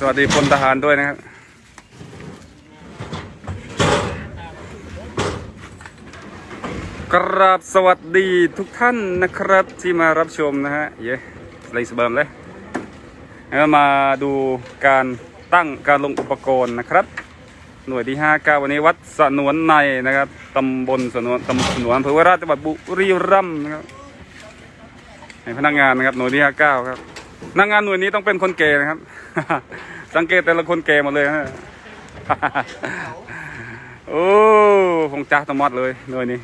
สวัสดีพลทหารด้วยนะครับ กราบสวัสดีทุกท่านนะครับที่มารับชมนะฮะ เย้เลยสเบิร์มเลยมาดูการตั้งการลงอุปกรณ์นะครับ หน่วยที่ 5 9 วันนี้วัดสนวนในนะครับตำบลสนวนตำบลสนวนอำเภอวราชจังหวัดบุรีรัมย์นะครับให้พนักงานนะครับหน่วยที่ 5 9 ครับ นักงานหน่วยนี้ต้องเป็นคนเกย์นะครับ สังเกตแต่ละคนเกย์หมดเลยฮะโอ้คงจ้าตมอดเลยหน่วยนี้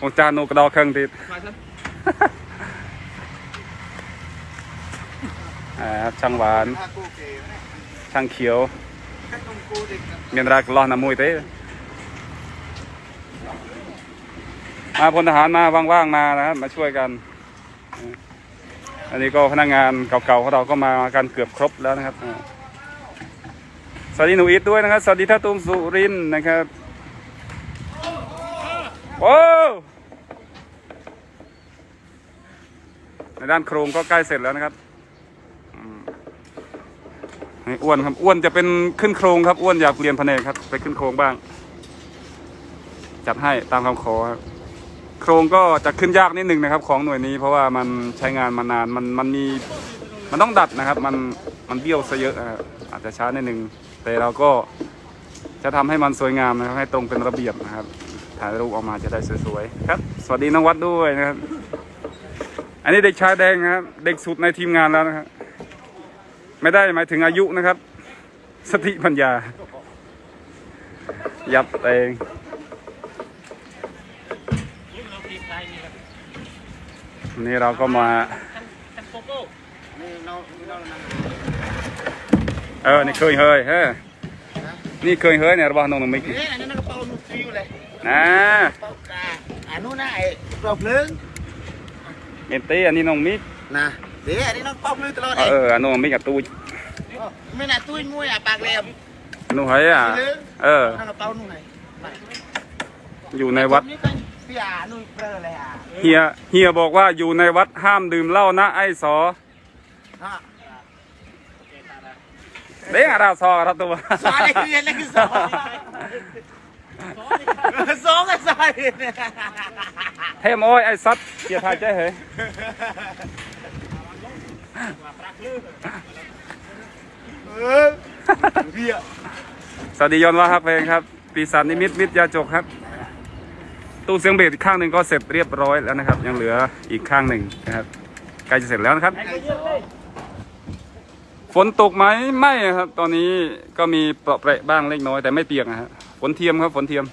คงจ้าโนกระดอเครื่องติดช่างหวาน ช่างเขียวเมียนรักล้อน้ำมวยเต้มาพลทหารมาว่างๆมานะครับมาช่วยกัน อันนี้ก็พนักงานเก่าๆของเราก็มากันเกือบครบแล้วนะครับสวัสดีหนูอิทด้วยนะครับสวัสดีท่าตุ้มสุรินนะครับโอ้ในด้านโครงก็ใกล้เสร็จแล้วนะครับนี่อ้วนครับอ้วนจะเป็นขึ้นโครงครับอ้วนอยากเรียนแผนกครับ ไปขึ้นโครงบ้าง จัดให้ตามคำขอครับ โครงก็จะขึ้นยากนิดนึงนะครับ ของหน่วยนี้เพราะว่ามันใช้งานมานานมันมันมีมันต้องดัดนะครับ มันมันเบี้ยวซะเยอะอาจจะช้านิดนึง แต่เราก็จะทำให้มันสวยงามนะครับให้ตรงเป็นระเบียบนะครับ ถ่ายรูปออกมาจะได้สวยๆครับ สวัสดีน้องวัดด้วยนะครับ อันนี้เด็กชายแดงนะครับ เด็กสุดในทีมงานแล้วนะครับไม่ได้หมายถึงอายุนะครับ สติปัญญา ยับเอง นี่เราก็มานี่เราเรานั่งเออ นี่เคยเฮ้ยเฮ้ยนี่เคยเฮ้ยเนี่ยระบาดน้องหนุ่มมิกเอ๊ะอันนั้นกระเป๋านุ่นฟิวเลยนะกระเป๋ากาอันนู้นนะไอ้กระเพลิงเมนตี้อันนี้น้องมิกนะเดี๋ยวอันนี้น้องเป๋าเพลิงตลอดเอเองออันน้องมิกกับตูไม่น่าตุ้ยมวยอะปากแหลมหนูเฮ้ยอะเออนั่งกระเป๋านุ่นไหนอยู่ในวัด นี่กันเสียนุ่นเปรอะเลยอะเฮียเฮียบอกว่าอยู่ในวัดห้ามดื่มเหล้านะไอ้สอฮะเด้งอะไรซอครับตัวสอนอะไรเรียนอะไรคือสอนสองกันสอนเนี่ยเทมโอ้ยไอ้ซัดเกียร์ทายใจเฮ้ยเออเบียสวัสดียอนว่าครับเพลงครับ ปีศาจนิมิตมิตรยาจกครับ ตู้เสียงเบสอีกข้างหนึ่งก็เสร็จเรียบร้อยแล้วนะครับ ยังเหลืออีกข้างหนึ่งนะครับใกล้จะเสร็จแล้วนะครับ ฝนตกไหมไม่ครับ ตอนนี้ก็มีเปราะแปรบ้างเล็กน้อยแต่ไม่เปียกนะฮะฝนเทียมครับฝนเทียม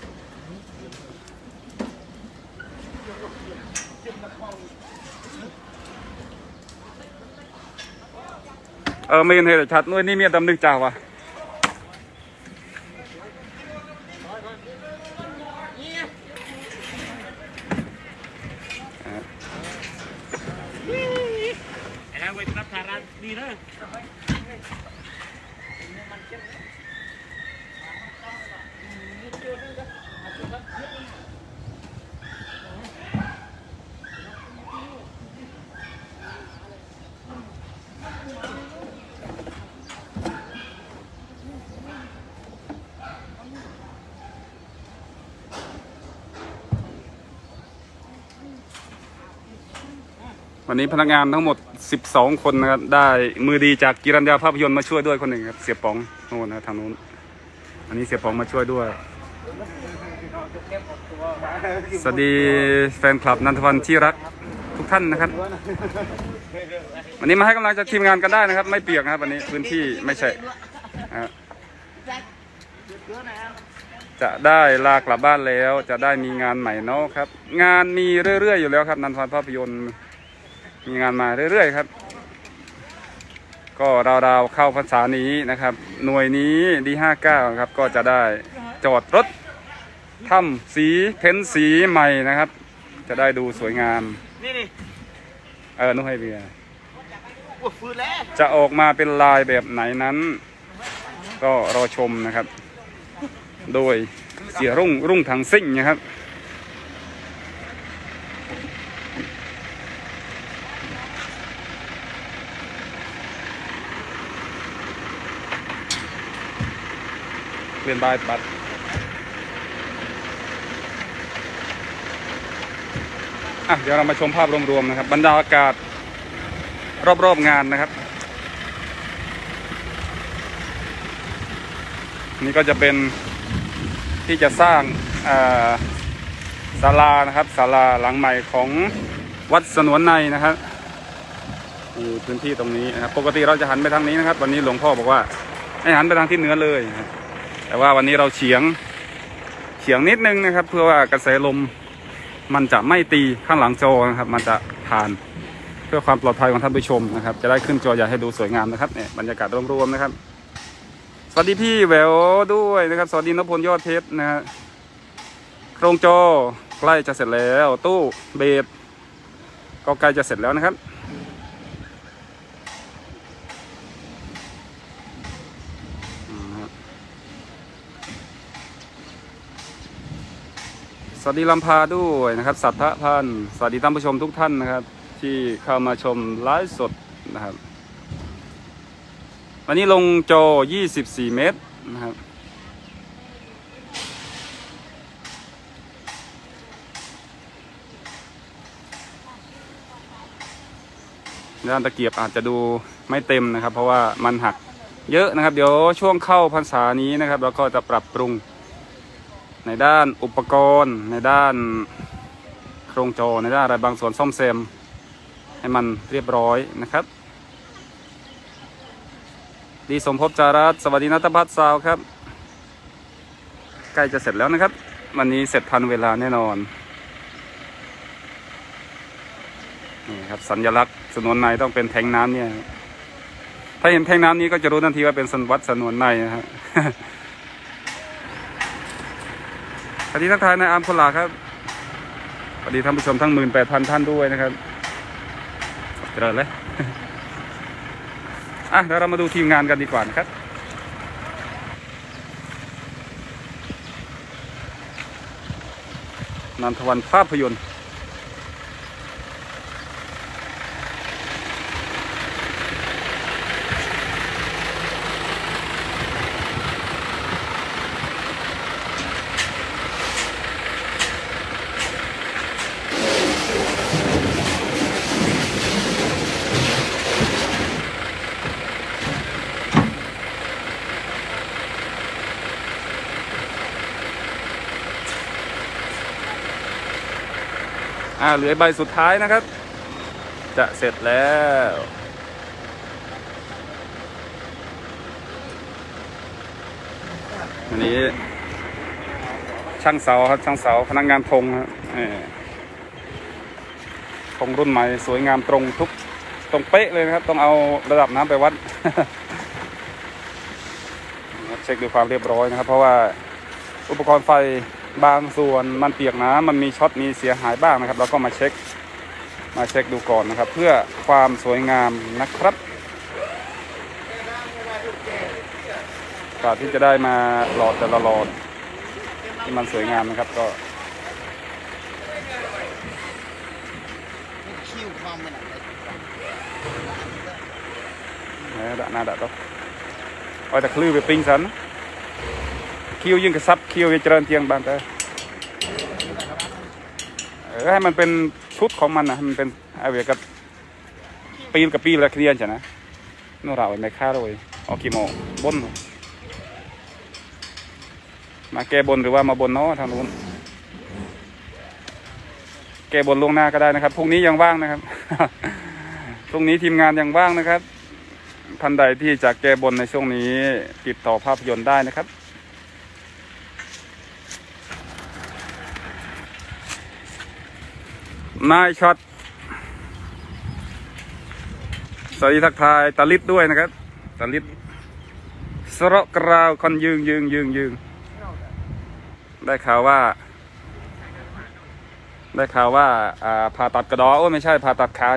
เออไม่เห็นเหตุชัดนู่นนี่เมียตำนึกจ่าวะ ไอ้นางไปรับสาระดีนะ วันนี้พนักงานทั้งหมด 12 คนนะครับ ได้มือดีจากกิรัญญาภาพยนตร์มาช่วยด้วยคนหนึ่งครับเสียป๋องโน่นนะทางนู้นอันนี้เสียป๋องมาช่วยด้วย สวัสดีแฟนคลับนันทวันที่รักทุกท่านนะครับ วันนี้มาให้กำลังใจทีมงานกันได้นะครับ ไม่เปียกนะครับวันนี้พื้นที่ไม่ใช่จะได้ลากลับบ้านแล้ว จะได้มีงานใหม่เนาะครับ งานมีเรื่อยๆอยู่แล้วครับนันทวันภาพยนตร์ มีงานมาเรื่อยๆครับ ก็ราวๆเข้าพรรษานี้นะครับ หน่วยนี้ดีห้าเก้าครับ ก็จะได้จอดรถทำสีเพ้นสีใหม่นะครับ จะได้ดูสวยงาม นี่นี่เออนุ่ให้เบียร์ปวดฟื้นแล้วจะออกมาเป็นลายแบบไหนนั้น ก็รอชมนะครับ โดยเสียรุ่งรุ่งทางซิ่งนะครับ เรียนบายบัตรอะเดี๋ยวเรามาชมภาพรวมๆนะครับ บรรดาอากาศรอบๆงานนะครับ นี่ก็จะเป็นที่จะสร้างศาลานะครับศาลาหลังใหม่ของวัดสนวนในนะครับนี่พื้นที่ตรงนี้นะครับ ปกติเราจะหันไปทางนี้นะครับ วันนี้หลวงพ่อบอกว่าให้หันไปทางทิศเหนือเลยนะครับ แต่ว่าวันนี้เราเฉียงเฉียงนิดนึงนะครับ เพื่อว่ากระแสลมมันจะไม่ตีข้างหลังจอนะครับ มันจะผ่านเพื่อความปลอดภัยของท่านผู้ชมนะครับ จะได้ขึ้นจอใหญ่ให้ดูสวยงามนะครับเนี่ยบรรยากาศรวมๆนะครับ สวัสดีพี่แววด้วยนะครับ สวัสดีนพพลยอดเพชรนะฮะโครงจอใกล้จะเสร็จแล้ว ตู้เบสก็ใกล้จะเสร็จแล้วนะครับอืมครับส วัสดีลำพาด้วยนะครับ สัทธพันธ์สวัสดีท่านผู้ชมทุกท่านนะครับ ที่เข้ามาชมไลฟ์สดนะครับ วันนี้ลงจอ24 เมตรนะครับด้านตะเกียบอาจจะดูไม่เต็มนะครับ เพราะว่ามันหักเยอะนะครับ เดี๋ยวช่วงเข้าพรรษานี้นะครับเราก็จะปรับปรุง ในด้านอุปกรณ์ ในด้านโครงจอในด้านอะไรบางส่วนซ่อมแซมให้มันเรียบร้อยนะครับ ดีสมภพจารัสสวัสดีนัทพัฒน์สาวครับ ใกล้จะเสร็จแล้วนะครับ วันนี้เสร็จทันเวลาแน่นอนนี่ครับสัญลักษณ์สนวนในต้องเป็นแทงน้ำเนี่ย ถ้าเห็นแทงน้ำนี้ก็จะรู้ทันทีว่าเป็นสนวัดสนวนในนะครับ ส วัสดีทักทายนายอามคนหลาครับสวัสดีท่านผู้ชมทั้งหมื่นแปดพันท่านด้วยนะครับเจริญเลยอะเดี๋ยวเรามาดูทีมงานกันดีกว่านะครับนันทวันภาพยนตร์ อ่าเหลือใบสุดท้ายนะครับ จะเสร็จแล้วอันนี้ช่างเสาครับช่างเสาพนักงานธงครับธงรุ่นใหม่สวยงามตรงทุกตรงเป๊ะเลยนะครับ ต้องเอาระดับน้ำไปวัดเช็คดูความเรียบร้อยนะครับ เพราะว่าอุปกรณ์ไฟ บางส่วนมันเปียกน้ำมันมีช็อตมีเสียหายบ้างนะครับเราก็มาเช็คมาเช็คดูก่อนนะครับ เพื่อความสวยงามนะครับก่อนที่จะได้มาหลอดแต่ละหลอดที่มันสวยงามนะครับก็คิวความมันอะไร Đấy, đã na đã đâu ôi ta khlưu về tinh sẵn kiêu nhưng cái sắp kiêu về trơn tiêng bàn ta เออให้มันเป็นชุดของมันนะมันเป็นเอาไว้กับปีนกับปีละเคลียร์ใช่ไหมนู่นเราไว้ไม่ค่าเลยเอากี่โมงบน มาแก้บนหรือว่ามาบนเนาะทางนู้นแก้บนล่วงหน้าก็ได้นะครับพรุ่งนี้ยังว่างนะครับพรุ่งนี้ทีมงานยังว่างนะครับท่านใดที่จะแก้บนในช่วงนี้ ติดต่อภาพยนตร์ได้นะครับ นายช็อตสวัสดีทักทายตาลิดด้วยนะครับตาลิดสระกราวคอนยืงยืงยืงยืงได้ข่าวว่า ได้ข่าวว่าอ่าผ่าตัดกระดอโอ้ไม่ใช่ผ่าตัดขา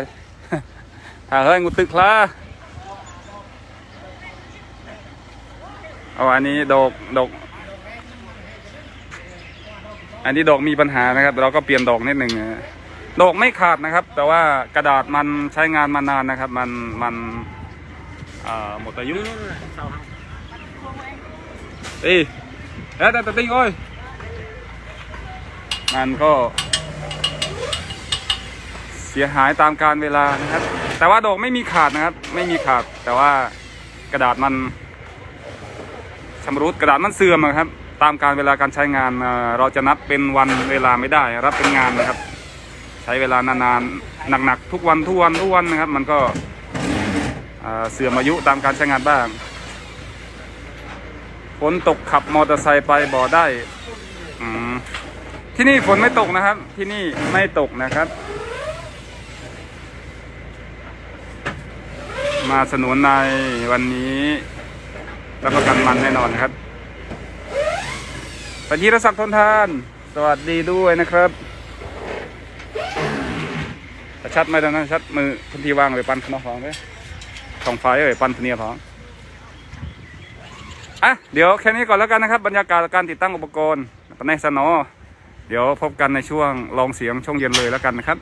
ผ่าเฮ้ยงูตึกคลาเอาอันนี้ดอกดอกอันนี้ดอกมีปัญหานะครับ เราก็เปลี่ยนดอกนิดหนึ่งนะ ดอกไม่ขาดนะครับ แต่ว่ากระดาษมันใช้งานมานานนะครับ มันมันหมดอายุเสาเอ้ยแล้วแต่ติ้งโอ้ยงานก็เสียหายตามการเวลานะครับ แต่ว่าดอกไม่มีขาดนะครับ ไม่มีขาด แต่ว่ากระดาษมันชำรุดกระดาษมันเสื่อมอะครับ ตามการเวลาการใช้งานเอ่อเราจะนับเป็นวันเวลาไม่ได้ รับเป็นงานนะครับ ใช้เวลานานๆหนักๆทุกวันทุกวันทุกวันนะครับ มันก็เสื่อมอายุตามการใช้งานบ้างฝนตกขับมอเตอร์ไซค์ไปบ่อได้ที่นี่ฝนไม่ตกนะครับ ที่นี่ไม่ตกนะครับ มาสนุนในวันนี้รับประกันมันแน่นอนครับปฏิรศักดิ์ทนทาน สวัสดีด้วยนะครับ ชัดไหมตอนนั้นชัดมือทันทีวางเลยปันขนมของเลยของไฟเลยปันเนียของอะเดี๋ยวแค่นี้ก่อนแล้วกันนะครับบรรยากาศการติดตั้งอุปกรณ์ในสนอ เดี๋ยวพบกันในช่วงลองเสียงช่วงเย็นเลยแล้วกันนะครับ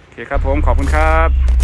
โอเคครับผมขอบคุณครับ